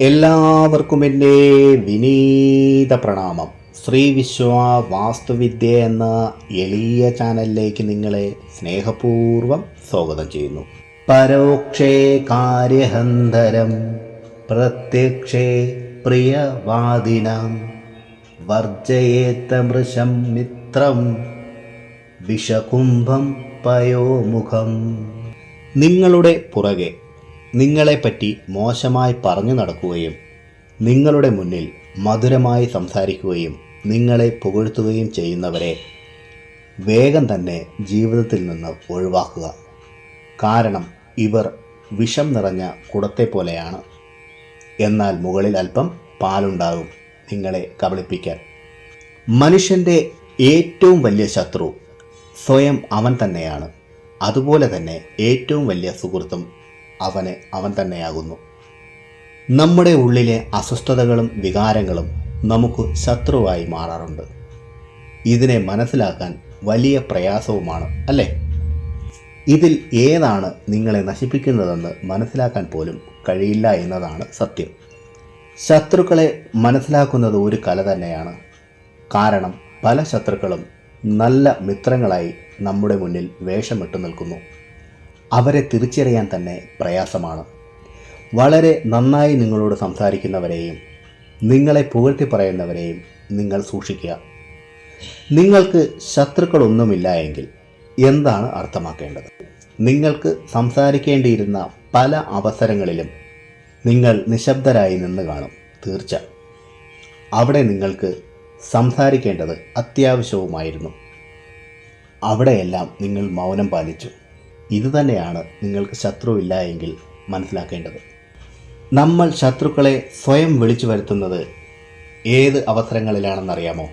എല്ലാവർക്കും എന്റെ വിനീത പ്രണാമം. ശ്രീ വിശ്വ വാസ്തുവിദ്യ എന്ന എളിയ ചാനലിലേക്ക് നിങ്ങളെ സ്നേഹപൂർവം സ്വാഗതം ചെയ്യുന്നു. പരോക്ഷേ കാര്യഹന്തരം പ്രത്യക്ഷേ പ്രിയവാദിനാം വർജയേത്തമൃശം മിത്രം വിഷകുംഭം പയോമുഖം. നിങ്ങളുടെ പുറകെ നിങ്ങളെപ്പറ്റി മോശമായി പറഞ്ഞു നടക്കുകയും നിങ്ങളുടെ മുന്നിൽ മധുരമായി സംസാരിക്കുകയും നിങ്ങളെ പുകഴ്ത്തുകയും ചെയ്യുന്നവരെ വേഗം തന്നെ ജീവിതത്തിൽ നിന്ന് ഒഴിവാക്കുക. കാരണം ഇവർ വിഷം നിറഞ്ഞ കുടത്തെ പോലെയാണ്. എന്നാൽ മുകളിൽ അല്പം പാലുണ്ടാകും നിങ്ങളെ കബളിപ്പിക്കാൻ. മനുഷ്യന്റെ ഏറ്റവും വലിയ ശത്രു സ്വയം അവൻ തന്നെയാണ്. അതുപോലെ തന്നെ ഏറ്റവും വലിയ സുഹൃത്തും അവന് അവൻ തന്നെയാകുന്നു. നമ്മുടെ ഉള്ളിലെ അസ്വസ്ഥതകളും വികാരങ്ങളും നമുക്ക് ശത്രുവായി മാറാറുണ്ട്. ഇതിനെ മനസ്സിലാക്കാൻ വലിയ പ്രയാസവുമാണ് അല്ലേ? ഇതിൽ ഏതാണ് നിങ്ങളെ നശിപ്പിക്കുന്നതെന്ന് മനസ്സിലാക്കാൻ പോലും കഴിയില്ല എന്നതാണ് സത്യം. ശത്രുക്കളെ മനസ്സിലാക്കുന്നത് ഒരു കല തന്നെയാണ്. കാരണം പല ശത്രുക്കളും നല്ല മിത്രങ്ങളായി നമ്മുടെ മുന്നിൽ വേഷമിട്ട് നിൽക്കുന്നു. അവരെ തിരിച്ചറിയാൻ തന്നെ പ്രയാസമാണ്. വളരെ നന്നായി നിങ്ങളോട് സംസാരിക്കുന്നവരെയും നിങ്ങളെ പുകഴ്ത്തി പറയുന്നവരെയും നിങ്ങൾ സൂക്ഷിക്കുക. നിങ്ങൾക്ക് ശത്രുക്കളൊന്നുമില്ല എങ്കിൽ എന്താണ് അർത്ഥമാക്കേണ്ടത്? നിങ്ങൾക്ക് സംസാരിക്കേണ്ടിയിരുന്ന പല അവസരങ്ങളിലും നിങ്ങൾ നിശബ്ദരായി നിന്ന് കാണും തീർച്ച. അവിടെ നിങ്ങൾക്ക് സംസാരിക്കേണ്ടത് അത്യാവശ്യവുമായിരുന്നു. അവിടെയെല്ലാം നിങ്ങൾ മൗനം പാലിച്ചു. ഇതുതന്നെയാണ് നിങ്ങൾക്ക് ശത്രുവില്ല എങ്കിൽ മനസ്സിലാക്കേണ്ടത്. നമ്മൾ ശത്രുക്കളെ സ്വയം വിളിച്ചു വരുത്തുന്നത് ഏത് അവസരങ്ങളിലാണെന്നറിയാമോ?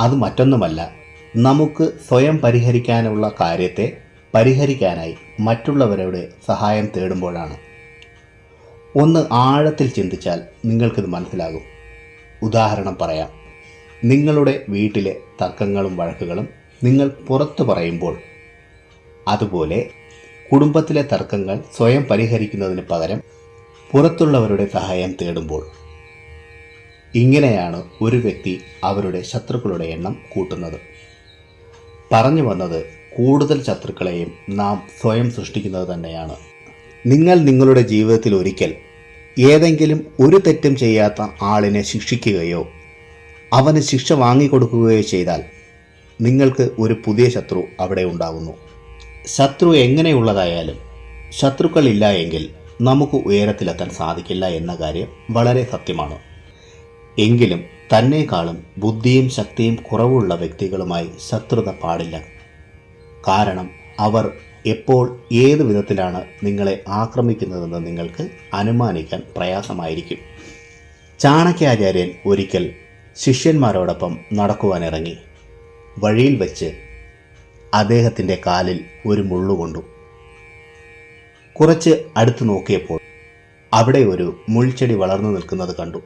അത് മറ്റൊന്നുമല്ല നമുക്ക് സ്വയം പരിഹരിക്കാനുള്ള കാര്യത്തെ പരിഹരിക്കാനായി മറ്റുള്ളവരുടെ സഹായം തേടുമ്പോഴാണ്. ഒന്ന് ആഴത്തിൽ ചിന്തിച്ചാൽ നിങ്ങൾക്കിത് മനസ്സിലാകും. ഉദാഹരണം പറയാം നിങ്ങളുടെ വീട്ടിലെ തർക്കങ്ങളും വഴക്കുകളും നിങ്ങൾ പുറത്തു പറയുമ്പോൾ അതുപോലെ കുടുംബത്തിലെ തർക്കങ്ങൾ സ്വയം പരിഹരിക്കുന്നതിന് പകരം പുറത്തുള്ളവരുടെ സഹായം തേടുമ്പോൾ ഇങ്ങനെയാണ് ഒരു വ്യക്തി അവരുടെ ശത്രുക്കളുടെ എണ്ണം കൂട്ടുന്നത്. പറഞ്ഞു വന്നത് കൂടുതൽ ശത്രുക്കളെയും നാം സ്വയം സൃഷ്ടിക്കുന്നത് തന്നെയാണ്. നിങ്ങൾ നിങ്ങളുടെ ജീവിതത്തിൽ ഒരിക്കൽ ഏതെങ്കിലും ഒരു തെറ്റും ചെയ്യാത്ത ആളിനെ ശിക്ഷിക്കുകയോ അവന് ശിക്ഷ വാങ്ങിക്കൊടുക്കുകയോ ചെയ്താൽ നിങ്ങൾക്ക് ഒരു പുതിയ ശത്രു അവിടെ ഉണ്ടാകുന്നു ശത്രു എങ്ങനെയുള്ളതായാലും ശത്രുക്കളില്ല എങ്കിൽ നമുക്ക് ഉയരത്തിലെത്താൻ സാധിക്കില്ല എന്ന കാര്യം വളരെ സത്യമാണ്. എങ്കിലും തന്നെക്കാളും ബുദ്ധിയും ശക്തിയും കുറവുള്ള വ്യക്തികളുമായി ശത്രുത പാടില്ല. കാരണം അവർ എപ്പോൾ ഏത് വിധത്തിലാണ് നിങ്ങളെ ആക്രമിക്കുന്നതെന്ന് നിങ്ങൾക്ക് അനുമാനിക്കാൻ പ്രയാസമായിരിക്കും. ചാണക്യാചാര്യൻ ഒരിക്കൽ ശിഷ്യന്മാരോടൊപ്പം നടക്കുവാനിറങ്ങി. വഴിയിൽ വെച്ച് അദ്ദേഹത്തിന്റെ കാലിൽ ഒരു മുള്ളുകൊണ്ടു കുറച്ച് അടുത്തു നോക്കിയപ്പോൾ അവിടെ ഒരു മുൾച്ചെടി വളർന്നു നിൽക്കുന്നത് കണ്ടു.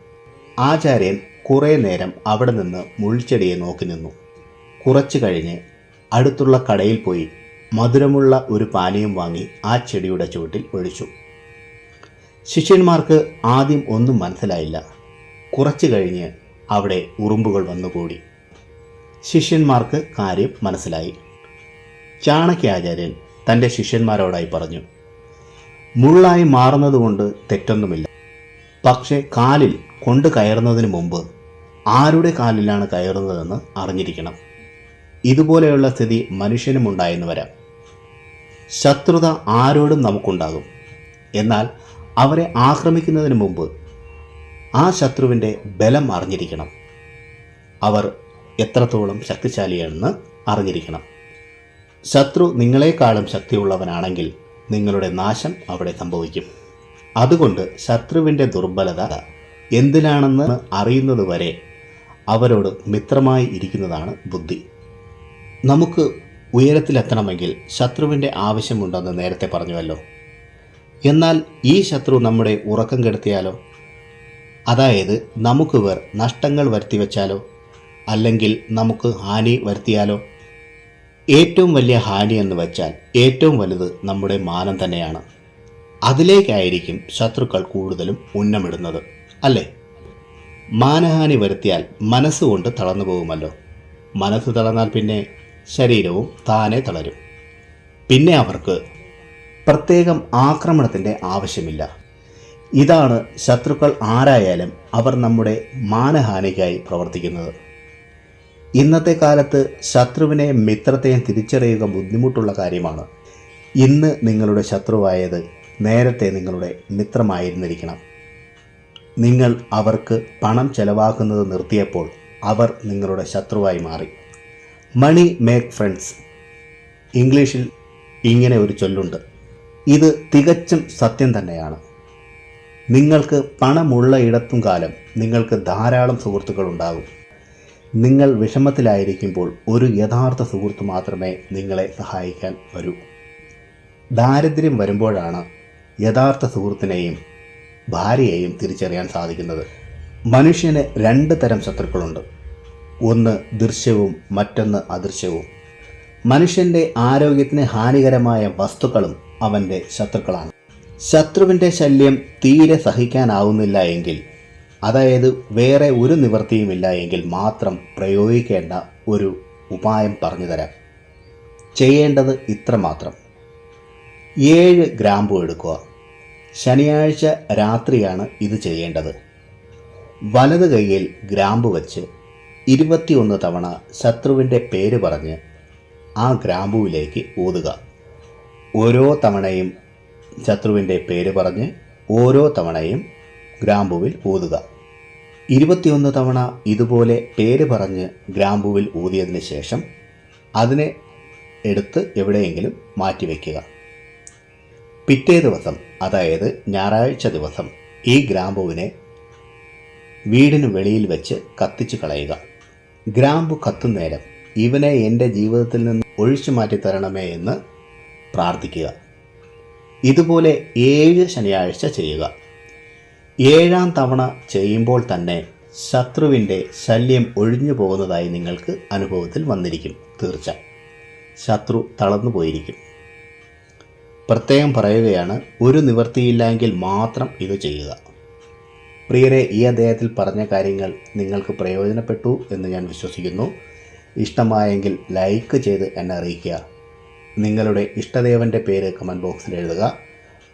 ആചാര്യൻ കുറേ നേരം അവിടെ നിന്ന് മുൾച്ചെടിയെ നോക്കി നിന്നു. കുറച്ച് കഴിഞ്ഞ് അടുത്തുള്ള കടയിൽ പോയി മധുരമുള്ള ഒരു പാനീയം വാങ്ങി ആ ചെടിയുടെ ചുവട്ടിൽ ഒഴിച്ചു. ശിഷ്യന്മാർക്ക് ആദ്യം ഒന്നും മനസ്സിലായില്ല. കുറച്ച് കഴിഞ്ഞ് അവിടെ ഉറുമ്പുകൾ വന്നുകൂടി. ശിഷ്യന്മാർക്ക് കാര്യം മനസ്സിലായി. ചാണക്യാചാര്യൻ തന്റെ ശിഷ്യന്മാരോടായി പറഞ്ഞു മുള്ളായി മാറുന്നതുകൊണ്ട് തെറ്റൊന്നുമില്ല. പക്ഷേ കാലിൽ കൊണ്ട് കയറുന്നതിന് മുമ്പ് ആരുടെ കാലിലാണ് കയറുന്നതെന്ന് അറിഞ്ഞിരിക്കണം. ഇതുപോലെയുള്ള സ്ഥിതി മനുഷ്യനും ഉണ്ടായെന്ന് വരാം. ശത്രുത ആരോടും നമുക്കുണ്ടാകും. എന്നാൽ അവരെ ആക്രമിക്കുന്നതിന് മുമ്പ് ആ ശത്രുവിന്റെ ബലം അറിഞ്ഞിരിക്കണം. അവർ എത്രത്തോളം ശക്തിശാലിയാണെന്ന് അറിഞ്ഞിരിക്കണം. ശത്രു നിങ്ങളെക്കാളും ശക്തിയുള്ളവനാണെങ്കിൽ നിങ്ങളുടെ നാശം അവിടെ സംഭവിക്കും. അതുകൊണ്ട് ശത്രുവിന്റെ ദുർബലത എന്തിനാണെന്ന് അറിയുന്നതുവരെ അവരോട് മിത്രമായി ഇരിക്കുന്നതാണ് ബുദ്ധി. നമുക്ക് ഉയരത്തിലെത്തണമെങ്കിൽ ശത്രുവിന്റെ ആവശ്യമുണ്ടെന്ന് നേരത്തെ പറഞ്ഞുവല്ലോ. എന്നാൽ ഈ ശത്രു നമ്മുടെ ഉറക്കം കെടുത്തിയാലോ? അതായത് നമുക്ക് നഷ്ടങ്ങൾ നഷ്ടങ്ങൾ വരുത്തിവെച്ചാലോ? അല്ലെങ്കിൽ നമുക്ക് ഹാനി വരുത്തിയാലോ? ഏറ്റവും വലിയ ഹാനി എന്ന് വെച്ചാൽ ഏറ്റവും വലുത് നമ്മുടെ മാനം തന്നെയാണ്. അതിലേക്കായിരിക്കും ശത്രുക്കൾ കൂടുതലും ഉന്നമിടുന്നത് അല്ലേ? മാനഹാനി വരുത്തിയാൽ മനസ്സുകൊണ്ട് തളർന്നു പോകുമല്ലോ. മനസ്സ് തളർന്നാൽ പിന്നെ ശരീരവും താനെ തളരും. പിന്നെ അവർക്ക് പ്രത്യേകം ആക്രമണത്തിന്റെ ആവശ്യമില്ല. ഇതാണ് ശത്രുക്കൾ ആരായാലും അവർ നമ്മുടെ മാനഹാനിക്കായി പ്രവർത്തിക്കുന്നത്. ഇന്നത്തെ കാലത്ത് ശത്രുവിനെ മിത്രത്തെയും തിരിച്ചറിയുക ബുദ്ധിമുട്ടുള്ള കാര്യമാണ്. ഇന്ന് നിങ്ങളുടെ ശത്രുവായത് നേരത്തെ നിങ്ങളുടെ മിത്രമായിരുന്നിരിക്കണം. നിങ്ങൾ അവർക്ക് പണം ചെലവാക്കുന്നത് നിർത്തിയപ്പോൾ അവർ നിങ്ങളുടെ ശത്രുവായി മാറി. മണി മേക്ക് ഫ്രണ്ട്സ് ഇംഗ്ലീഷിൽ ഇങ്ങനെ ഒരു ചൊല്ലുണ്ട്. ഇത് തികച്ചും സത്യം തന്നെയാണ്. നിങ്ങൾക്ക് പണമുള്ള ഇടത്തും കാലം നിങ്ങൾക്ക് ധാരാളം സുഹൃത്തുക്കൾ ഉണ്ടാകും നിങ്ങൾ വിഷമത്തിലായിരിക്കുമ്പോൾ ഒരു യഥാർത്ഥ സുഹൃത്ത് മാത്രമേ നിങ്ങളെ സഹായിക്കാൻ വരൂ. ദാരിദ്ര്യം വരുമ്പോഴാണ് യഥാർത്ഥ സുഹൃത്തിനെയും ഭാര്യയെയും തിരിച്ചറിയാൻ സാധിക്കുന്നത്. മനുഷ്യന് രണ്ട് തരം ശത്രുക്കളുണ്ട്. ഒന്ന് ദൃശ്യവും മറ്റൊന്ന് അദൃശ്യവും. മനുഷ്യന്റെ ആരോഗ്യത്തിന് ഹാനികരമായ വസ്തുക്കളും അവന്റെ ശത്രുക്കളാണ്. ശത്രുവിന്റെ ശല്യം തീരെ സഹിക്കാനാവുന്നില്ല എങ്കിൽ അതായത് വേറെ ഒരു നിവൃത്തിയുമില്ല എങ്കിൽ മാത്രം പ്രയോഗിക്കേണ്ട ഒരു ഉപായം പറഞ്ഞു തരാം. ചെയ്യേണ്ടത് ഇത്ര മാത്രം ഏഴ് ഗ്രാമ്പു എടുക്കുക. ശനിയാഴ്ച രാത്രിയാണ് ഇത് ചെയ്യേണ്ടത്. വലത് കൈയിൽ ഗ്രാമ്പു വച്ച് ഇരുപത്തിയൊന്ന് തവണ ശത്രുവിന്റെ പേര് പറഞ്ഞ് ആ ഗ്രാമ്പുവിലേക്ക് ഊതുക. ഓരോ തവണയും ശത്രുവിന്റെ പേര് പറഞ്ഞ് ഓരോ തവണയും ഗ്രാമ്പുവിൽ ഊതുക. ഇരുപത്തിയൊന്ന് തവണ ഇതുപോലെ പേര് പറഞ്ഞ് ഗ്രാമ്പുവിൽ ഊതിയതിന് ശേഷം അതിനെ എടുത്ത് എവിടെയെങ്കിലും മാറ്റിവെക്കുക. പിറ്റേ ദിവസം അതായത് ഞായറാഴ്ച ദിവസം ഈ ഗ്രാമ്പുവിനെ വീടിന് വെളിയിൽ വെച്ച് കത്തിച്ചു കളയുക. ഗ്രാമ്പു കത്തുന്നേരം ഇവനെ എന്റെ ജീവിതത്തിൽ നിന്ന് ഒഴിച്ചു മാറ്റി തരണമേ എന്ന് പ്രാർത്ഥിക്കുക. ഇതുപോലെ ഏഴ് ശനിയാഴ്ച ചെയ്യുക. ഏഴാം തവണ ചെയ്യുമ്പോൾ തന്നെ ശത്രുവിന്റെ ശല്യം ഒഴിഞ്ഞു പോകുന്നതായി നിങ്ങൾക്ക് അനുഭവത്തിൽ വന്നിരിക്കും തീർച്ച ശത്രു തളർന്നു പോയിരിക്കും. പ്രത്യേകം പറയുകയാണ് ഒരു നിവൃത്തിയില്ലെങ്കിൽ മാത്രം ഇത് ചെയ്യുക. പ്രിയരെ ഈ അദ്ദേഹത്തിൽ പറഞ്ഞ കാര്യങ്ങൾ നിങ്ങൾക്ക് പ്രയോജനപ്പെട്ടു എന്ന് ഞാൻ വിശ്വസിക്കുന്നു. ഇഷ്ടമായെങ്കിൽ ലൈക്ക് ചെയ്ത് എന്നെ അറിയിക്കുക. നിങ്ങളുടെ ഇഷ്ടദേവന്റെ പേര് കമന്റ് ബോക്സിൽ എഴുതുക.